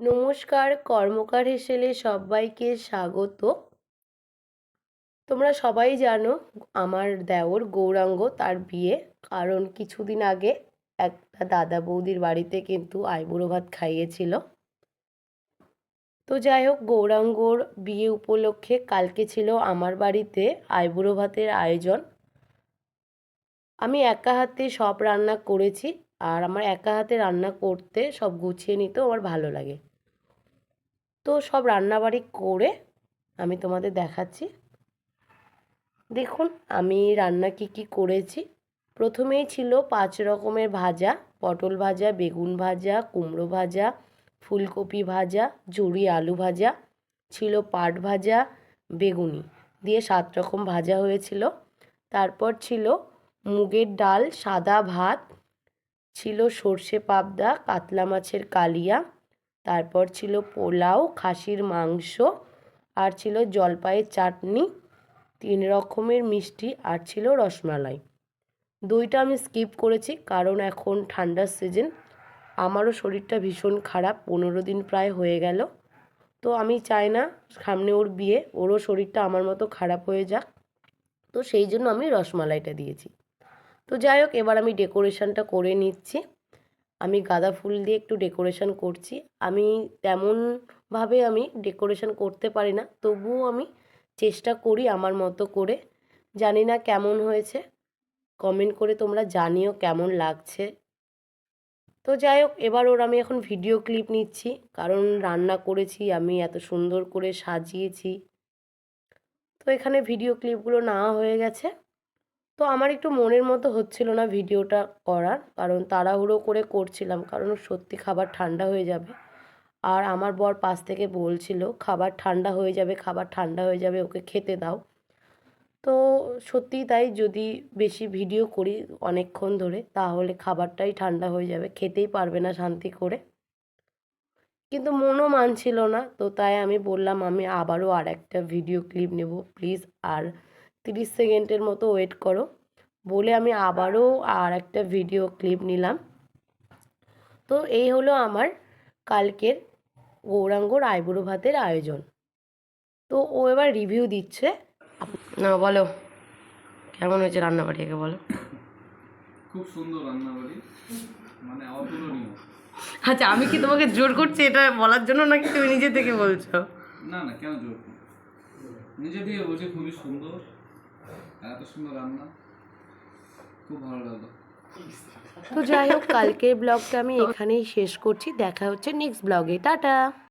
নমস্কার, কর্মকার হেসেলে সবাইকে স্বাগত। তোমরা সবাই জানো আমার দেওর গৌরাঙ্গ তার বিয়ে। কারণ কিছুদিন আগে একটা দাদা বৌদির বাড়িতে কিন্তু আইবুড়ো ভাত খাইয়েছিল। তো যাই হোক, গৌরাঙ্গর বিয়ে উপলক্ষে কালকে ছিল আমার বাড়িতে আইবুড়ো ভাতের আয়োজন। আমি একা হাতে সব রান্না করেছি আর আমার একা হাতে রান্না করতে সব গুছিয়ে নিতেও আমার ভালো লাগে। তো সব রান্নাবাড়ি করে আমি তোমাদের দেখাচ্ছি। দেখুন, আমি রান্না কি কি করেছি। প্রথমেই ছিল পাঁচ রকমের ভাজা, পটল ভাজা, বেগুন ভাজা, কুমড়ো ভাজা, ফুলকপি ভাজা, জুড়ি আলু ভাজা, ছিল পাট ভাজা, বেগুনি দিয়ে সাত রকম ভাজা হয়েছিল। তারপর ছিল মুগের ডাল, সাদা ভাত, ছিল সর্ষে পাবদা, কাতলা মাছের কালিয়া তারপর ছিল পোলাও, খাসির মাংস, আর ছিল জলপাইয়ের চাটনি, তিন রকমের মিষ্টি, আর ছিল রসমালাই। দইটা আমি স্কিপ করেছি, কারণ এখন ঠান্ডার সিজন। আমারও শরীরটা ভীষণ খারাপ, পনেরো দিন প্রায় হয়ে গেল। তো আমি চাই না সামনে ওর বিয়ে, ওরও শরীরটা আমার মতো খারাপ হয়ে যাক। তো সেই জন্য আমি রসমালাইটা দিয়েছি। তো যাই হোক, এবার আমি ডেকোরেশনটা করে নিচ্ছি। আমি গাঁদা ফুল দিয়ে একটু ডেকোরেশন করছি। আমি তেমনভাবে আমি ডেকোরেশন করতে পারি না, তবুও আমি চেষ্টা করি আমার মতো করে। জানি না কেমন হয়েছে কমেন্ট করে তোমরা জানিও কেমন লাগছে। তো যাই হোক, এবার ওর আমি এখন ভিডিও ক্লিপ নিচ্ছি, কারণ রান্না করেছি, আমি এত সুন্দর করে সাজিয়েছি। তো এখানে ভিডিও ক্লিপগুলো নেওয়া হয়ে গেছে। তো আমার একটু মনের মতো হচ্ছিল না ভিডিওটা করার, কারণ তাড়াহুড়ো করে করছিলাম, কারণ সত্যি খাবার ঠান্ডা হয়ে যাবে। আর আমার বর পাশ থেকে বলছিল, খাবার ঠান্ডা হয়ে যাবে, খাবার ঠান্ডা হয়ে যাবে, ওকে খেতে দাও। তো সত্যিই তাই, যদি বেশি ভিডিও করি অনেকক্ষণ ধরে, তাহলে খাবারটাই ঠান্ডা হয়ে যাবে, খেতেই পারবে না শান্তি করে। কিন্তু মনও মানছিল না, তো তাই আমি বললাম, আমি আবারও আর একটা ভিডিও ক্লিপ নেব, প্লিজ। আর তিরিশ সেকেন্ডের মতো ওয়েট করো। বলে আমি আবারও আর একটা ভিডিও ক্লিপ নিলাম। তো এই হলো আমার কালকের গৌরাঙ্গর আইবুড়ো ভাতের আয়োজন। তো ও এবার রিভিউ দিচ্ছে। না বলো। কেমন হয়েছে রান্নাবাড়ি আগে বলো। খুব সুন্দর রান্নাবাড়ি। মানে অতুলনীয়। আচ্ছা আমি কি তোমাকে জোর করছি এটা বলার জন্য নাকি তুমি নিজে থেকে বলছো? না না কেন জোর করব? নিজে দিয়ে বলছে খুবই সুন্দর। এত সুন্দর রান্না। খুব ভালো লাগল। তো যাই হোক, কালকের ব্লগটা আমি এখানেই শেষ করছি। দেখা হচ্ছে নেক্সট ব্লগে টাটা!